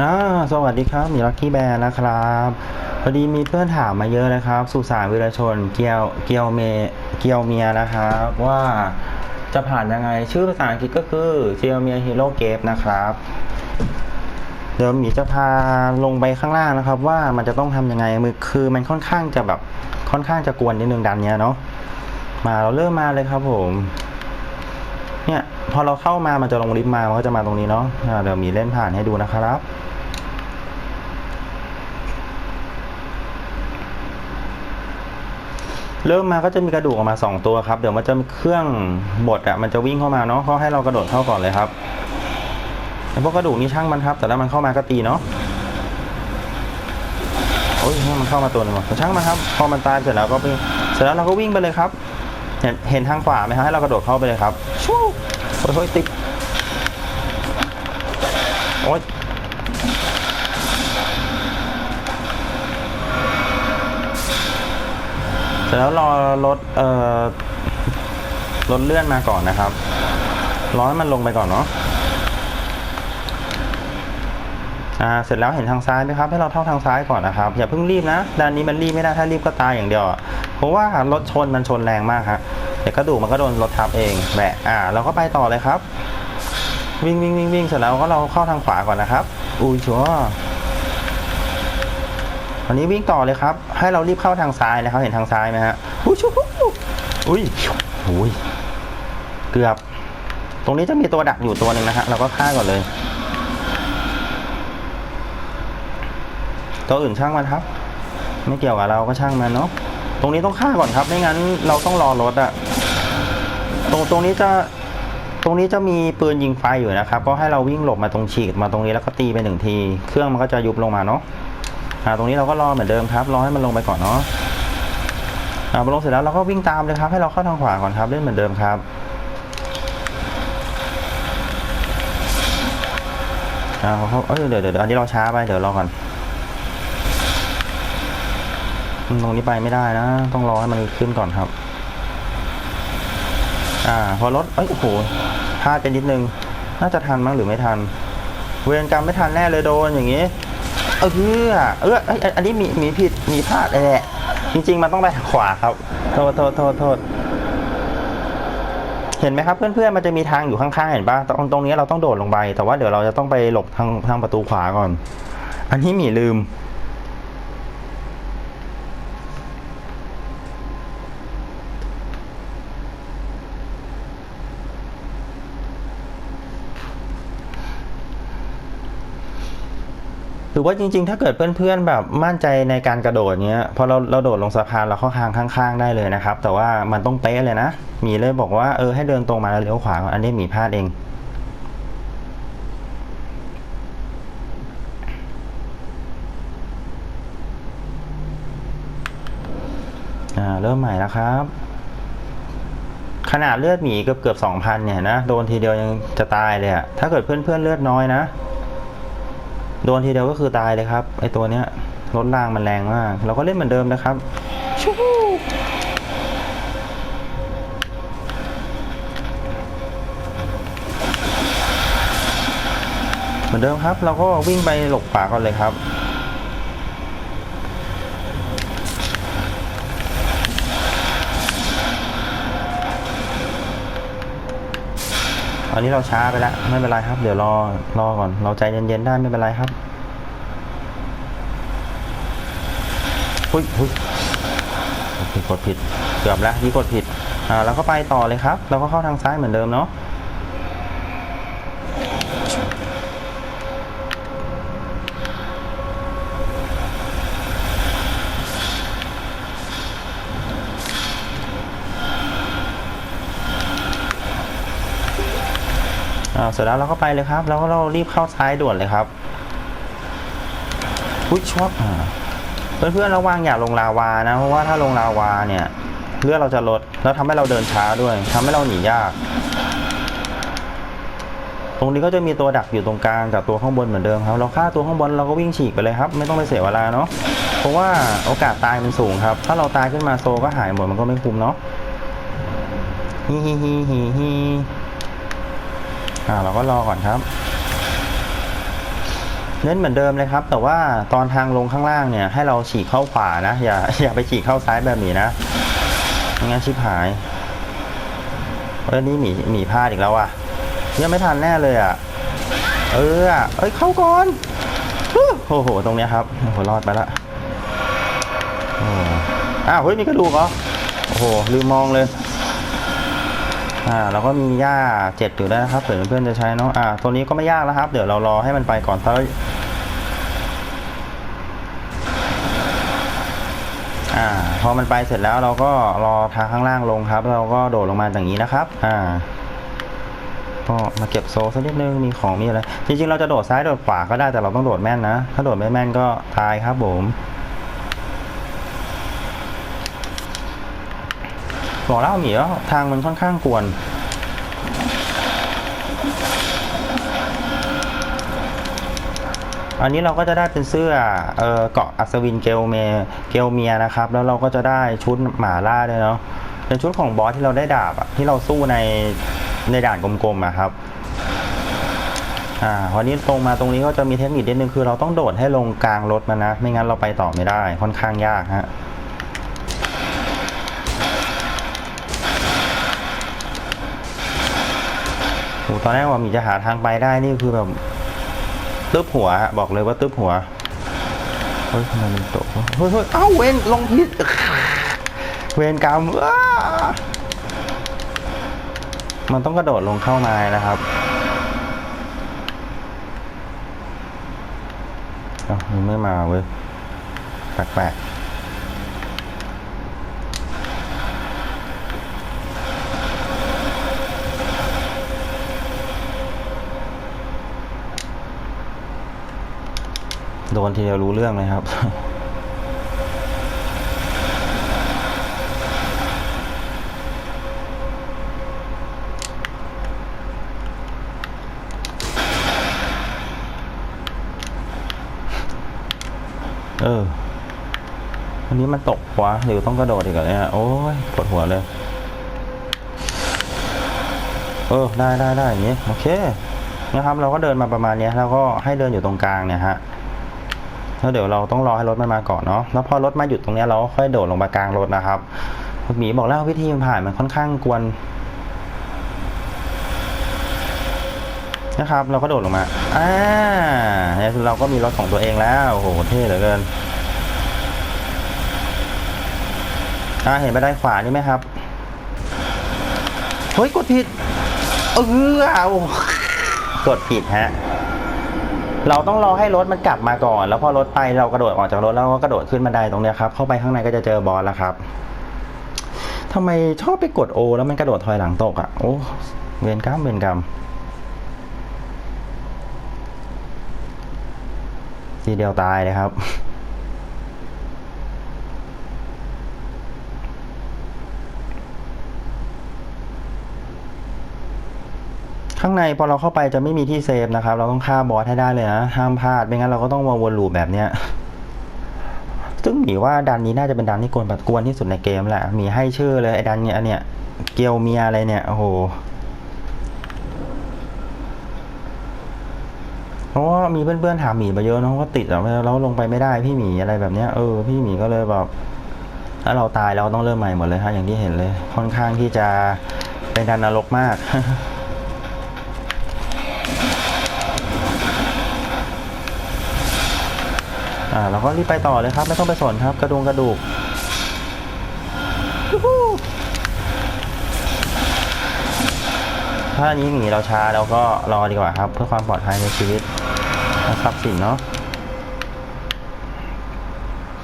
อ่าสวัสดีครับมีลักกี้แบร์นะครับพอดีมีเพื่อนถามมาเยอะนะครับ สุสานวิรชนเกียวเกียวเมเกียวเมียนะครับ ว่าจะผ่านยังไงชื่อภาษาอังกฤษก็คือเกียวเมียฮีโร่เกฟนะครับเดี๋ยวหมีจะพาลงไปข้างล่างนะครับ ว่ามันจะต้องทำยังไงมือคือมันค่อนข้างจะแบบค่อนข้างจะกวนนิดนึงดันเนี้ยเนาะมาเราเริ่มมาเลยครับผม เนี่ยพอเราเข้ามามันจะลงลิฟต์มามันก็จะมาตรงนี้เนาะเดี๋ยวมีเล่นผ่านให้ดูนะครับ เริ่มมาก็จะมีกระดูกออกมาสองตัวครับเดี๋ยวมันจะมีเครื่องบดอะมันจะวิ่งเข้ามาเนาะเขาให้เรากระโดดเข้าก่อนเลยครับไอพวกกระดูกนี่ช่างมันครับ แต่แล้วมันเข้ามาก็ตีเนาะโอ้ยมันเข้ามาตัวหนึงว่ะแต่ช่างมันครับพอมันตายเสร็จแล้วก็ไปเสร็จแล้วเราก็วิ่งไปเลยครับ เห็นเห็นทางขวาไหมฮะให้เรากระโดดเข้าไปเลยครับชู้โอ้ยติดโอ้ย เสร็จแล้วรอรถเอ่อรถเลื่อนมาก่อนนะครับรอให้มันลงไปก่อนเนาะอ่าเสร็จแล้วเห็นทางซ้ายไหมครับ ให้เราเท่าทางซ้ายก่อนนะครับ อย่าเพิ่งรีบนะด้านนี้มันรีบไม่ได้ถ้ารีบก็ตายอย่างเดียว เพราะว่ารถชนมันชนแรงมากฮะเดี๋ยวกระดูกมันก็โดนรถทับเองแหละอ่า เราก็ไปต่อเลยครับ วิ่งวิ่งวิ่งวิ่งเสร็จแล้วก็เราเข้าทางขวาก่อนนะครับอุ้ยชัวร์ วันนี้วิ่งต่อเลยครับ ให้เรารีบเข้าทางซ้ายนะครับ เห็นทางซ้ายไหมฮะอุ้ยอุ้ยอุ้ยเกือบ ตรงนี้จะมีตัวดักอยู่ตัวหนึ่งนะฮะ เราก็ฆ่าก่อนเลย ตัวอื่นช่างมันครับ ไม่เกี่ยวกับเราก็ช่างมันเนาะ ตรงนี้ต้องฆ่าก่อนครับ ไม่งั้นเราต้องรอรถอะตรงตรงนี้จะตรงนี้จะมีปืนยิงไฟอยู่นะครับ ก็ให้เราวิ่งหลบมาตรงฉีกมาตรงนี้แล้วก็ตีไปหนึ่งที เครื่องมันก็จะยุบลงมาเนาะ อ่าตรงนี้เราก็รอเหมือนเดิมครับ รอให้มันลงไปก่อนเนาะอ่าพอลงเสร็จแล้วเราก็วิ่งตามเลยครับ ให้เราเข้าทางขวาก่อนครับเล่นเหมือนเดิมครับอ่าเขาเอ้ยเดี๋ยวเดี๋ยวเดี๋ยวอันนี้เราช้าไปเดี๋ยวรอก่อนตรงนี้ไปไม่ได้นะ ต้องรอให้มันขึ้นก่อนครับ อ่า พอรถเอ้ยโอ้โหพลาดไปนิดนึง น่าจะทันมั้งหรือไม่ทัน เวรกรรมไม่ทันแน่เลยโดนอย่างงี้ เออเออเอออยอันนี้มีมีผิดมีพลาดแหละจริง ๆ มันต้องไปทางขวาครับ โทษโทษโทษโทษเห็นไหมครับเพื่อนๆมันจะมีทางอยู่ข้างๆเห็นปะตรงตรงนี้เราต้องโดดลงไป แต่ว่าเดี๋ยวเราจะต้องไปหลบทางทางประตูขวาก่อน อันนี้มีลืม รือว่าจริงๆ ถ้าเกิดเพื่อนๆแบบมั่นใจในการกระโดดเนี้ยพอเราเราโดดลงสะพานเราเข้าทางข้าง ๆ ได้เลยนะครับ แต่ว่ามันต้องเป๊ะเลยนะหมีเลยบอกว่าเออให้เดินตรงมาแล้วเลี้ยวขวาอันนี้หมีพลาดเองอ่าเริ่มใหม่แล้วครับ ขนาดเลือดหมีเกือบเกือบสองพันเนี่ยนะ โดนทีเดียวยังจะตายเลยอะถ้าเกิดเพื่อนๆเลือดน้อยนะ โดนทีเดียวก็คือตายเลยครับ ไอตัวเนี้ยรถรางมันแรงมาก เราก็เล่นเหมือนเดิมนะครับชูเหมือนเดิมครับ เราก็วิ่งไปหลบป่าก่อนเลยครับ อันนี้เราช้าไปแล้วไม่เป็นไรครับ เดี๋ยวรอรอก่อน เราใจเย็นๆได้ไม่เป็นไรครับหุ้ยหุ้ยกดผิดเกือบแล้วที่กดผิดอ่าเราก็ไปต่อเลยครับ เราก็เข้าทางซ้ายเหมือนเดิมเนาะ อ่าเสร็จแล้วเราก็ไปเลยครับ แล้วก็เรารีบเข้าซ้ายด่วนเลยครับอุ้ยชอบอ่าเพื่อนๆระวังอย่าลงลาวานะ เพราะว่าถ้าลงลาวาเนี่ยเลือดเราจะลด แล้วทำให้เราเดินช้าด้วยทำให้เราหนียาก ตรงนี้ก็จะมีตัวดักอยู่ตรงกลางกับตัวข้างบนเหมือนเดิมครับ เราฆ่าตัวข้างบนเราก็วิ่งฉีกไปเลยครับ ไม่ต้องไปเสียเวลาเนาะ เพราะว่าโอกาสตายมันสูงครับ ถ้าเราตายขึ้นมาโซก็หายหมดมันก็ไม่คุ้มเนาะฮิฮิฮิฮิฮิ อ่าเราก็รอก่อนครับ เน้นเหมือนเดิมเลยครับ แต่ว่าตอนทางลงข้างล่างเนี่ย ให้เราฉีกเข้าขวานะ อย่าอย่าไปฉีกเข้าซ้ายแบบนี้นะไม่งั้นชิบหายเอ้ยนี่หมีหมีพลาดอีกแล้วอะยังไม่ทันแน่เลยอะ เออเอ้ยเข้าก่อนโอ้โห ตรงเนี้ยครับโอ้โหรอดไปละอ้อ้าวเฮ้ยมีกระดูกเหรอโอ้โหลืมมองเลย อ่าเราก็มีหญ้าเจ็ดอยู่แล้วนะครับเผื่อเพื่อนจะใช้เนาะอ่าตัวนี้ก็ไม่ยากแล้วครับ เดี๋ยวเรารอให้มันไปก่อนถ้าอ่าพอมันไปเสร็จแล้วเราก็รอทางข้างล่างลงครับ เราก็โดดลงมาอย่างนี้นะครับอ่าก็มาเก็บโซ่สักนิดนึงมีของมีอะไรจริงๆเราจะโดดซ้ายโดดขวาก็ได้แต่เราต้องโดดแม่นนะ ถ้าโดดไม่แม่นก็ตายครับผม บอกแล้วหมีว่าทางมันค่อนข้างกวนอันนี้เราก็จะได้เป็นเสื้อเออเกาะอัศวินเกลเมเกลเมียนะครับ แล้วเราก็จะได้ชุดหมาล่าด้วยเนาะเป็นชุดของบอสที่เราได้ดาบอะที่เราสู้ในในด่านกลมๆอะครับอ่าวันนี้ตรงมาตรงนี้ก็จะมีเทคนิคนิดนึงคือเราต้องโดดให้ลงกลางรถมันนะ ไม่งั้นเราไปต่อไม่ได้ค่อนข้างยากฮะ โหตอนแรกว่ามีจะหาทางไปได้นี่คือแบบตึ๊บหัวบอกเลยว่าตึ๊บหัวเฮ้ยทำไมมันตกเฮ้ยเฮ้ยเอ้าเวนลงพิษเวนกรรมมันต้องกระโดดลงเข้ามานะครับอ้ามันไม่มาเว้ยแปลกๆ โดนทีเดียวรู้เรื่องเลยครับ เออ วันนี้มันตกวะหรือต้องกระโดดอีกเหรอเนี่ย โอ้ยปวดหัวเลย เออ ได้ได้ได้อย่างงี้ โอเคนะครับเราก็เดินมาประมาณนี้แล้วก็ให้เดินอยู่ตรงกลางเนี่ยฮะ แล้วเดี๋ยวเราต้องรอให้รถมันมาก่อนเนาะแล้วพอรถมาหยุดตรงนี้เราก็ค่อยโดดลงมากลางรถนะครับหมีบอกแล้ววิธีมันผ่านมันค่อนข้างกวนนะครับ เราก็โดดลงมาอ่าเราก็มีรถของตัวเองแล้วโอ้โหเท่เหลือเกินอ่าเห็นไปได้ขวานี่ไหมครับเฮ้ยกดผิดเออเอากดผิดฮะ เราต้องรอให้รถมันกลับมาก่อน แล้วพอรถไปเรากระโดดออกจากรถแล้วก็กระโดดขึ้นบันไดตรงเนี้ยครับเข้าไปข้างในก็จะเจอบอสแล้วครับทำไมชอบไปกดโอแล้วมันกระโดดถอยหลังตกอะโอ้เวรกรรมเวรกรรมทีเดียวตายเลยครับ ข้างในพอเราเข้าไปจะไม่มีที่เซฟนะครับ เราต้องฆ่าบอสให้ได้เลยนะห้ามพลาดไม่งั้นเราก็ต้องมาวนลูปแบบเนี้ยซึ่งหมีว่าดันนี้น่าจะเป็นดันที่กวนปัดกวนที่สุดในเกมแหละมีให้ชื่อเลยไอ้ดันเนี้ยเนี้ยเกียวเมียอะไรเนี่ยโอ้โหเพราะว่ามีเพื่อนๆถามหมีมาเยอะเนอะว่าติดแล้วแล้วลงไปไม่ได้พี่หมีอะไรแบบเนี้ยเออพี่หมีก็เลยแบบถ้าเราตายเราต้องเริ่มใหม่หมดเลยฮะอย่างที่เห็นเลย ค่อนข้างที่จะเป็นการนรกมาก อ่าเราก็รีบไปต่อเลยครับ ไม่ต้องไปสนครับ กระดูงกระดูกยูฮูถ้าอันนี้หนีเราช้าเราก็รอดีกว่าครับ เพื่อความปลอดภัยในชีวิตและทรัพย์สินเนาะ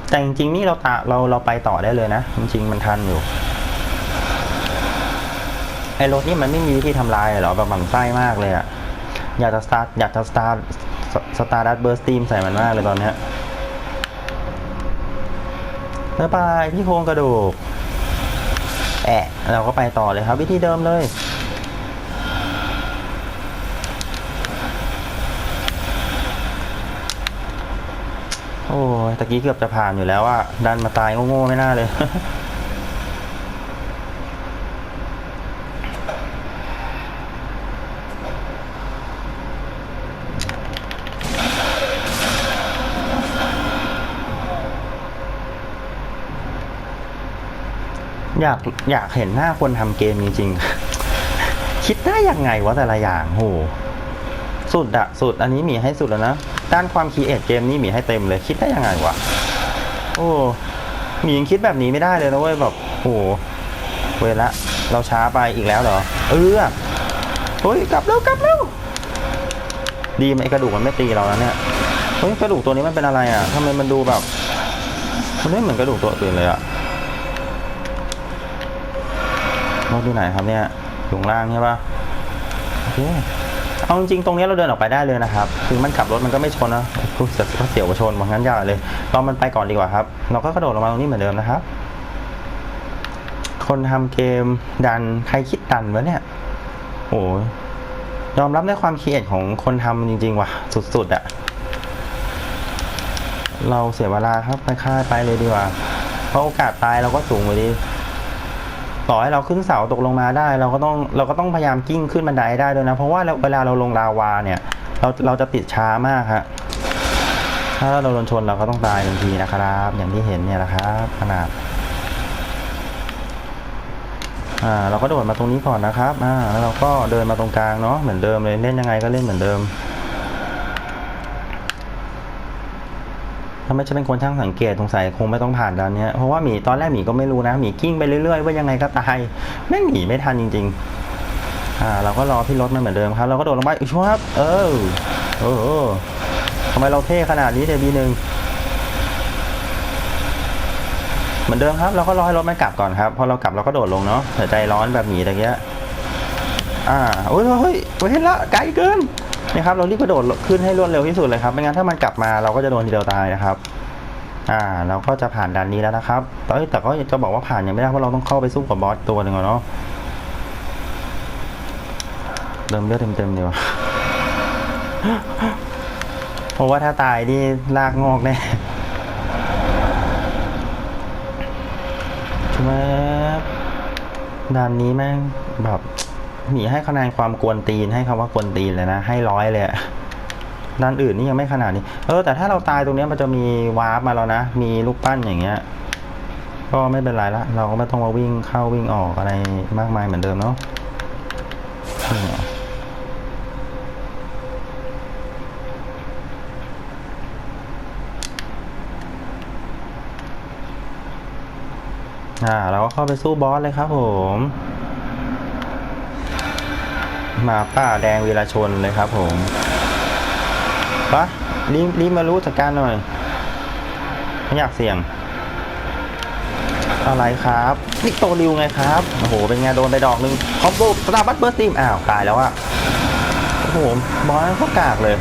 แต่จริงๆนี่เราตาเราเราไปต่อได้เลยนะ จริงๆมันทันอยู่ไอ้รถนี่มันไม่มีวิธีทำลายเหรอแบบหมันไส้มากเลยอะอยากจะสตาร์ทอยากจะสตาร์ทสตาร์ดัตเบอร์สตีมใส่มันมากเลยตอนเนี้ย บ๊ายบายพี่โครงกระดูก แอะเราก็ไปต่อเลยครับ วิธีเดิมเลย โอ้ตะกี้เกือบจะผ่านอยู่แล้วอะดันมาตายโง่ๆไม่น่าเลย อยากอยากเห็นหน้าคนทำเกมจริงๆ คิดได้ยังไงวะแต่ละอย่างโหสุดอะสุดอันนี้หมีให้สุดแล้วนะ ด้านความคีเอทเกมนี้หมีให้เต็มเลย คิดได้ยังไงวะโอ้หมียังคิดแบบนี้ไม่ได้เลยนะเว้ยแบบโหเวละ เราช้าไปอีกแล้วเหรอ เออเฮ้ยกลับเร็วกลับเร็วดีไหมกระดูกมันไม่ตีเราแล้วเนี่ยเฮ้ยกระดูกตัวนี้มันเป็นอะไรอะทำไมมันดูแบบ มันไม่เหมือนกระดูกตัวอื่นเลยอะ รถอยู่ไหนครับเนี่ยอยู่ข้างล่างใช่ปะโอเคเอาจริงตรงนี้เราเดินออกไปได้เลยนะครับถึงมันขับรถมันก็ไม่ชนนะกูเสียก็เสียวกว่าชนเพราะงั้นอย่าเลยรอมันไปก่อนดีกว่าครับ เราก็กระโดดลงมาตรงนี้เหมือนเดิมนะครับ คนทำเกมดันใครคิดดันวะเนี่ย โอ้ยยอมรับในความคิดเอทของคนทำจริง ๆ ว่ะ สุดๆอะเราเสียเวลาครับไปค่ายไปเลยดีกว่า เพราะโอกาสตายเราก็สูงกว่าดี ต่อให้เราขึ้นเสาตกลงมาได้ เราก็ต้องเราก็ต้องพยายามกิ้งขึ้นบันไดได้ด้วยนะ เพราะว่าเวลาเราลงลาวาเนี่ย เราเราจะติดช้ามากฮะถ้าเราโดนชนเราก็ต้องตายทันทีนะครับ อย่างที่เห็นเนี่ยแหละครับขนาดอ่าเราก็โดดมาตรงนี้ก่อนนะครับอ่าแล้วเราก็เดินมาตรงกลางเนาะเหมือนเดิมเลยเล่นยังไงก็เล่นเหมือนเดิมาไม่ใช่เป็นคนช่างสังเกตสงสัยคงไม่ต้องผ่านด้านนี้เพราะว่าหมีตอนแรกหมีก็ไม่รู้นะหมีกิ้งไปเรื่อยๆว่ายังไงก็ตายแม่หนีไม่ทันจริง ๆ อ่า เราก็รอพี่รถมาเหมือนเดิมครับ เราก็โดดลงไปอีกชัวครับเออเออเออทำไมเราเท่ขนาดนี้เดบีหนึ่งเหมือนเดิมครับ เราก็รอให้รถมันกลับก่อนครับ พอเรากลับเราก็โดดลงเนาะแต่ใจร้อนแบบหมีตะเกียอ่าโอ้ยเฮ้ยเห็นละไกลเกิน นี่ครับเรารีบกระโดดขึ้นให้รวดเร็วที่สุดเลยครับไม่งั้นถ้ามันกลับมาเราก็จะโดนทีเดียวตายนะครับ อ่า เราก็จะผ่านด่านนี้แล้วนะครับแต่แต่ก็จะบอกว่าผ่านยังไม่ได้เพราะเราต้องเข้าไปสู้กับบอสตัวหนึ่งก่อนเนาะเริ่มเลือดเต็มๆดีกว่าเพราะว่าถ้าตายนี่ลากงอกแน่ใช่ไหมด่านนี้แม่งแบบ หมีให้คะแนนความกวนตีนให้คำว่ากวนตีนเลยนะ ให้ร้อยเลยด้านอื่นนี่ยังไม่ขนาดนี้ เออ แต่ถ้าเราตายตรงนี้มันจะมีวาร์ปมาแล้วนะ มีลูกปั้นอย่างเงี้ย ก็ไม่เป็นไรละ เราก็ไม่ต้องมาวิ่งเข้าวิ่งออกอะไรมากมายเหมือนเดิมเนาะเรออ่าเราก็เข้าไปสู้บอสเลยครับผม มาป่าแดงวีรชนเลยครับผมปะรีบรีบมารู้จัดการหน่อย ไม่อยากเสี่ยง อะไรครับ นี่โตริวไงครับ โอ้โห เป็นไงโดนไปดอกหนึ่งคอมโบสตาร์บัตเบอร์สตีมอ้าวตายแล้วอะโอ้โห บอสเขากากเลย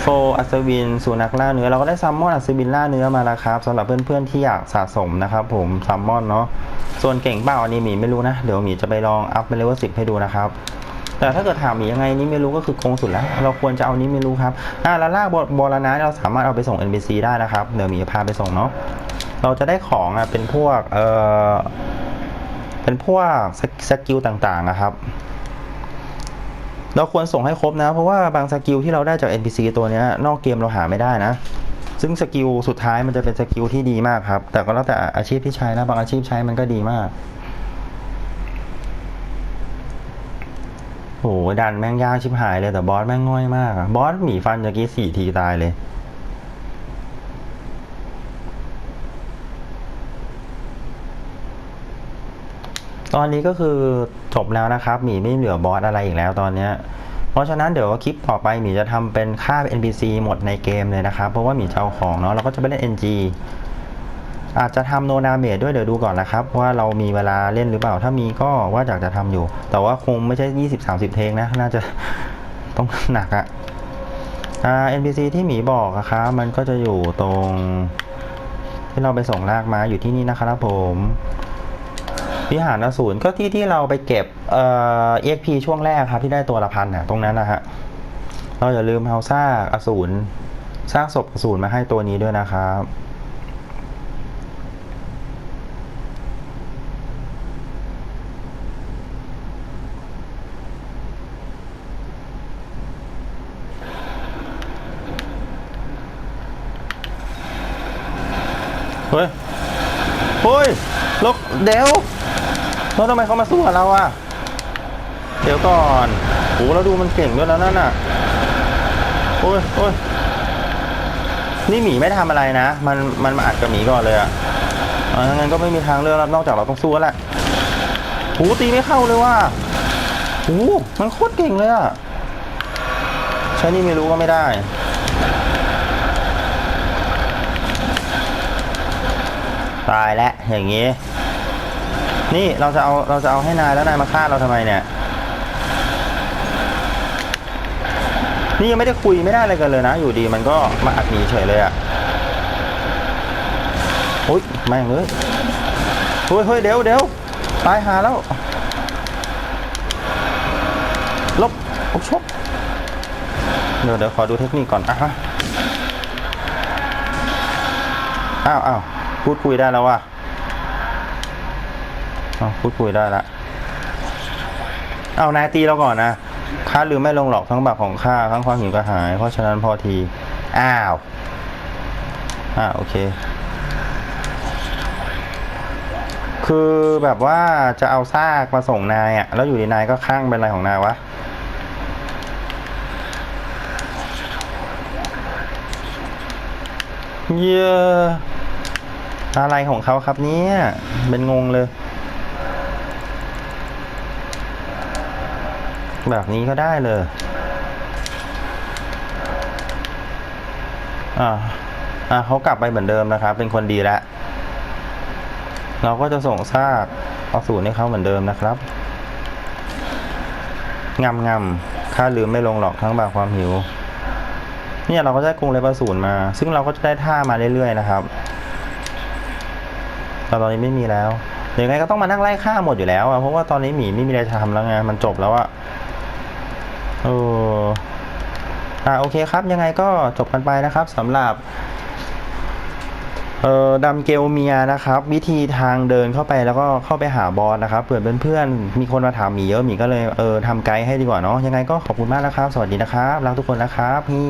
โฟอัศวินสุนัขล่าเนื้อ เราก็ได้ซัมมอนอัศวินล่าเนื้อมาแล้วครับสำหรับเพื่อนๆที่อยากสะสมนะครับผมซัมมอนเนาะ ส่วนเก่งเปล่าอันนี้หมีไม่รู้นะ เดี๋ยวหมีจะไปลองอัพเป็นเลเวลสิบให้ดูนะครับแต่ถ้าเกิดถามหมียังไงนี่ไม่รู้ก็คือคงสุดแล้ว เราควรจะเอานี้ไม่รู้ครับอ่าแล้วลากบอลนะเราสามารถเอาไปส่ง NPC ได้นะครับ เดี๋ยวหมีจะพาไปส่งเนาะเราจะได้ของอะเป็นพวกเออเป็นพวกสกสกิลต่างๆนะครับเราควรส่งให้ครบนะ เพราะว่าบางสกิลที่เราได้จาก NPC ตัวนี้นอกเกมเราหาไม่ได้นะ ซึ่งสกิลสุดท้ายมันจะเป็นสกิลที่ดีมากครับ แต่ก็แล้วแต่อาชีพที่ใช้นะ บางอาชีพใช้มันก็ดีมากโหดันแม่งยากชิบหายเลยแต่บอสแม่งง่อยมากอะบอสหมีฟันเมื่อกี้สี่ทีตายเลย ตอนนี้ก็คือจบแล้วนะครับ หมีไม่เหลือบอสอะไรอีกแล้วตอนเนี้ย เพราะฉะนั้นเดี๋ยวคลิปต่อไปหมีจะทำเป็นค่า NPC หมดในเกมเลยนะครับ เพราะว่าหมีจะเอาของเนาะเราก็จะไปเล่น NG อาจจะทำโนนาเมดด้วยเดี๋ยวดูก่อนนะครับ ว่าเรามีเวลาเล่นหรือเปล่า ถ้ามีก็ว่าอยากจะทำอยู่ แต่ว่าคงไม่ใช่ 20-30เทงนะ น่าจะต้องหนักอะอ่า NPC ที่หมีบอกอะครับมันก็จะอยู่ตรง ที่เราไปส่งลากมาอยู่ที่นี่นะครับผม วิหารอสูรก็ที่ที่เราไปเก็บเอ่อ EXP ช่วงแรกครับที่ได้ตัวละพันน่ะตรงนั้นนะฮะเราอย่าลืมเอาซากอสูรซากศพอสูรมาให้ตัวนี้ด้วยนะครับเฮ้ยเฮ้ยล้วเดี๋ยว แล้วทำไมเขามาสู้กับเราอะเดี๋ยวก่อนโอ้เราดูมันเก่งด้วยแล้วนั่นน่ะ โอ้ยโอ้ยนี่หมีไม่ทำอะไรนะ มัน มันมาอัดกับหมีก่อนเลยอะอ่างั้นก็ไม่มีทางเลือกแล้วนอกจากเราต้องสู้แล้วแหละโอ้ตีไม่เข้าเลยว่ะโอ้มันโคตรเก่งเลยอะใช้นี่ไม่รู้ก็ไม่ได้ ตายแล้วอย่างนี้ นี่เราจะเอาเราจะเอาให้นายแล้วนายมาฆ่าเราทำไมเนี่ย นี่ยังไม่ได้คุยไม่ได้อะไรกันเลยนะ อยู่ดีมันก็มาอัดหนีเฉยเลยอะ่ะโอ๊ยแม่งเลยเฮ้ยเฮ้ยเดี๋ยวเดี๋ยวตายหาแล้วลบลบชกเดี๋ยวเดี๋ยวขอดูเทคนิคก่อนอะฮะอ้าวอ้าวพูดคุยได้แล้วว่ะ อ้าพูดคุยได้ละ เอานายตีเราก่อนนะข้าลืมไม่ลงหรอกทั้งบาปของข้าทั้งความหิวกระหาย เพราะฉะนั้นพอที อ้าว อ่าโอเค คือแบบว่าจะเอาซากมาส่งนายอะ่ะ แล้วอยู่ดีนายก็ข้างเป็นอะไรของนายวะเยอะอะไรของเขาครับเนี่ย เป็นงงเลย แบบนี้ก็ได้เลย อ่า อ่าเขากลับไปเหมือนเดิมนะครับ เป็นคนดีแล้ว เราก็จะส่งซากเอาสูตรให้เขาเหมือนเดิมนะครับงำงำค่าลืมไม่ลงหรอกทั้งบาปความหิว เนี่ยเราก็ได้กรงเลเวลศูนย์มา ซึ่งเราก็จะได้ท่ามาเรื่อยๆนะครับแต่ตอนนี้ไม่มีแล้วยวยังไงก็ต้องมานั่งไล่ฆ่าหมดอยู่แล้วอะเพราะว่าตอนนี้หมีไม่มีอะไรทำแล้วไงมันจบแล้วอะ โอ้อ่าโอเคครับ ยังไงก็จบกันไปนะครับสำหรับเอ่อดำเกลเมียนะครับ วิธีทางเดินเข้าไปแล้วก็เข้าไปหาบอสนะครับเผื่อเพื่อนๆมีคนมาถามหมีเยอะหมีก็เลยเออทำไกด์ให้ดีกว่าเนาะยังไงก็ขอบคุณมากนะครับ สวัสดีนะครับรักทุกคนนะครับพี่